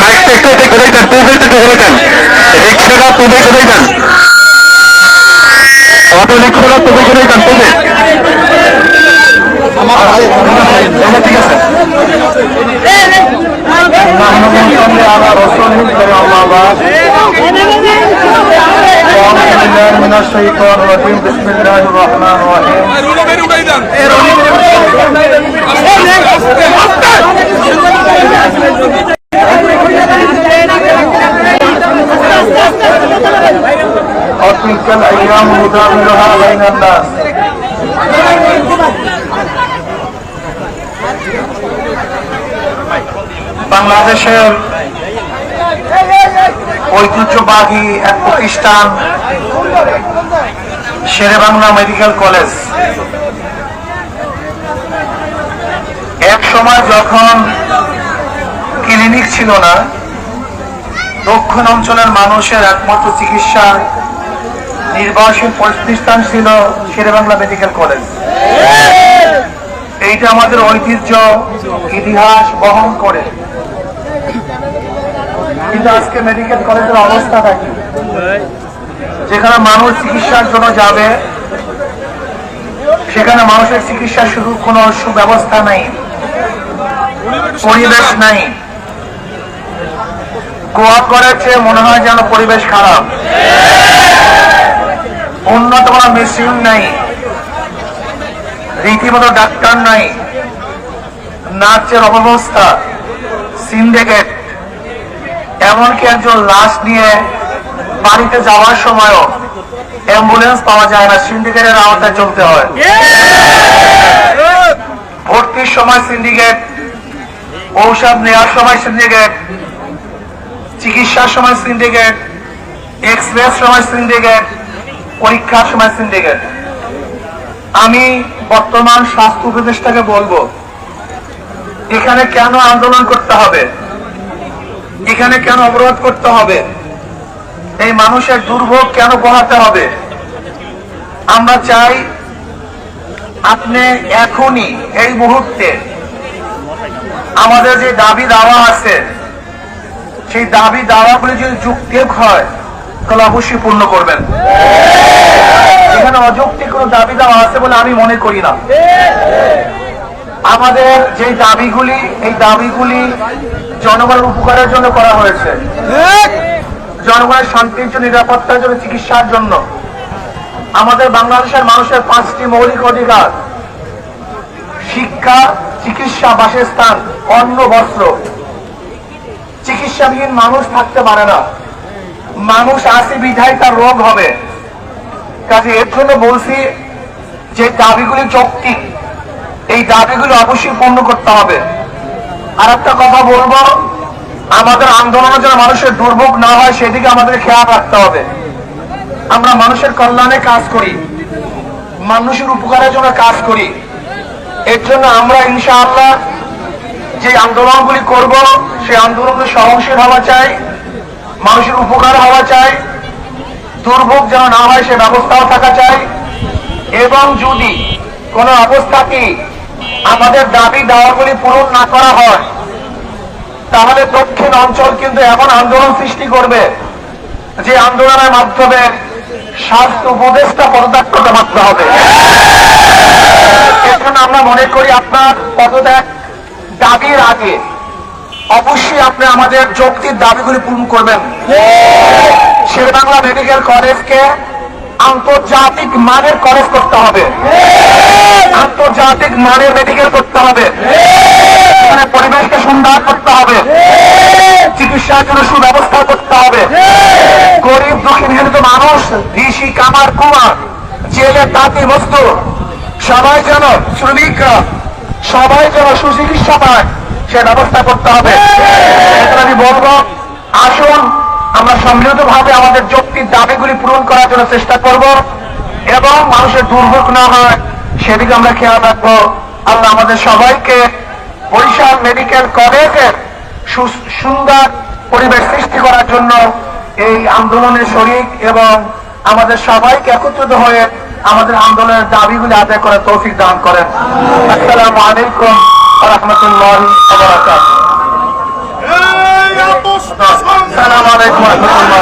মাইকটা একটু এদিকে ঘুরে যান রিক্সাটা তুমি ঘুরে যান রিক্সাটা তুমি ঘুরে যান তুমি আমার ঠিক আছে من الشيطان الرجيم بسم الله الرحمن الرحيم وتلك الايام نداولها بين الناس বাংলাদেশের ঐতিহ্যবাহী এক প্রতিষ্ঠান শেরে বাংলা মেডিকেল কলেজ এক সময় যখন ক্লিনিক ছিল না দক্ষিণ অঞ্চলের মানুষের একমাত্র চিকিৎসার নির্ভরশীল প্রতিষ্ঠান ছিল শেরে বাংলা মেডিকেল কলেজ। এইটা আমাদের ঐতিহ্য ইতিহাস বহন করে। কিন্তু আজকে মেডিকেল কলেজের অবস্থা দেখি যেখানে মানুষ চিকিৎসার জন্য যাবে সেখানে মানুষের চিকিৎসা শুরু কোনো সুব্যবস্থা নাই পরিবেশ নাই। গোয়া করেছে মনে হয় যেন পরিবেশ খারাপ। উন্নত কোনো মেশিন নাই। রীতিমতো ডাক্তার নাই। নাচের অব্যবস্থা সিন্ডিকেট। এমনকি একজন লাশ নিয়ে বাড়িতে যাওয়ার সময়ও অ্যাম্বুলেন্স পাওয়া যায় না, সিন্ডিকেটের আওতায় চলতে হয়। ভর্তির সময় সিন্ডিকেট, ঔষধ নেওয়ার সময় সিন্ডিকেট, চিকিৎসার সময় সিন্ডিকেট এক্সপ্রেস সময় সিন্ডিকেট পরীক্ষার সময় সিন্ডিকেট আমি বর্তমান স্বাস্থ্য উপদেষ্টাকে বলব, এখানে কেন আন্দোলন করতে হবে? এখানে কেন অবরোধ করতে হবে? এই মানুষের দুর্ভোগ কেন পোহাতে হবে? আমরা চাই আপনি এখনই এই মুহূর্তে আমাদের যে দাবি দাওয়া আছে, সেই দাবি দাওয়াগুলি যদি যুক্তিক হয় তাহলে অবশ্যই পূর্ণ করবেন। এখানে অযৌক্তিক কোনো দাবি দাওয়া আছে বলে আমি মনে করি না। আমাদের যে দাবিগুলি, এই দাবিগুলি জনগণের উপকারের জন্য করা হয়েছে। জনগণের শান্তির জন্য, নিরাপত্তার জন্য, চিকিৎসার জন্য। আমাদের বাংলাদেশের মানুষের পাঁচটি মৌলিক অধিকার। শিক্ষা, চিকিৎসা, বাসস্থান, অন্ন, বস্ত্র। চিকিৎসাবিহীন মানুষ থাকতে পারে না। মানুষ আসে, বিধায় তার রোগ হবে। কাজে এর জন্য বলছি যে দাবিগুলি যৌক্তিক। এই দাবিগুলো অবশ্যই পূর্ণ করতে হবে। আর একটা কথা বলব, আমাদের আন্দোলনের জন্য মানুষের দুর্ভোগ না হয়, সেদিকে আমাদের খেয়াল রাখতে হবে। আমরা মানুষের কল্যাণে কাজ করি, মানুষের উপকারের জন্য কাজ করি। এর জন্য আমরা ইনশাআল্লাহ যে আন্দোলনগুলি করব, সেই আন্দোলনে সহনশীল হওয়া চাই। মানুষের উপকার হওয়া চাই, দুর্ভোগ যেন না হয় সে ব্যবস্থাও থাকা চাই, এবং যদি কোনো অবস্থাকে আমাদের দাবি দাওয়াগুলি পূরণ না করা হয়, তাহলে দক্ষিণ অঞ্চল কিন্তু এমন আন্দোলন সৃষ্টি করবে যে আন্দোলনের মাধ্যমে স্বাস্থ্য উপদেষ্টা পদত্যাগ মাত্র হবে। এখানে আমরা মনে করি আপনার পদত্যাগ দাবির আগে অবশ্যই আপনি আমাদের যৌক্তিক দাবিগুলি পূরণ করবেন। শের বাংলা মেডিকেল কলেজকে আন্তর্জাতিক মানের কলেজ করতে হবে। আন্তর্জাতিক মানের মেডিকেল করতে হবে। পরিবেশকে সুন্দর করতে হবে। চিকিৎসার জন্য সুব্যবস্থা করতে হবে। গরিব দুঃখী নিহত মানুষ, ঋষি, কামার, কুমার, জেলে, তাঁতি, মজদুর, সবাই যেন শ্রমিকরা, সবাই যেন সুচিকিৎসা পায়। সে ব্যবস্থা করতে হবে। আমি বলব, আসুন, আমরা সম্মিলিত ভাবে আমাদের যৌক্তিক দাবিগুলি পূরণ করার জন্য চেষ্টা করব এবং মানুষের দুর্ভোগ না হয়, সেদিকে আমরা খেয়াল রাখব। আল্লাহ আমাদের সবাইকে বরিশাল মেডিকেল কলেজের সুন্দর পরিবেশ সৃষ্টি করার জন্য এই আন্দোলনে শরিক এবং আমাদের সবাইকে একত্রিত হয়ে আমাদের আন্দোলনের দাবিগুলি আদায় করার তৌফিক দান করেন। আসসালামু আলাইকুম রহমতুল্লাহ আসসালামু আলাইকুম রহমতুল্লাহ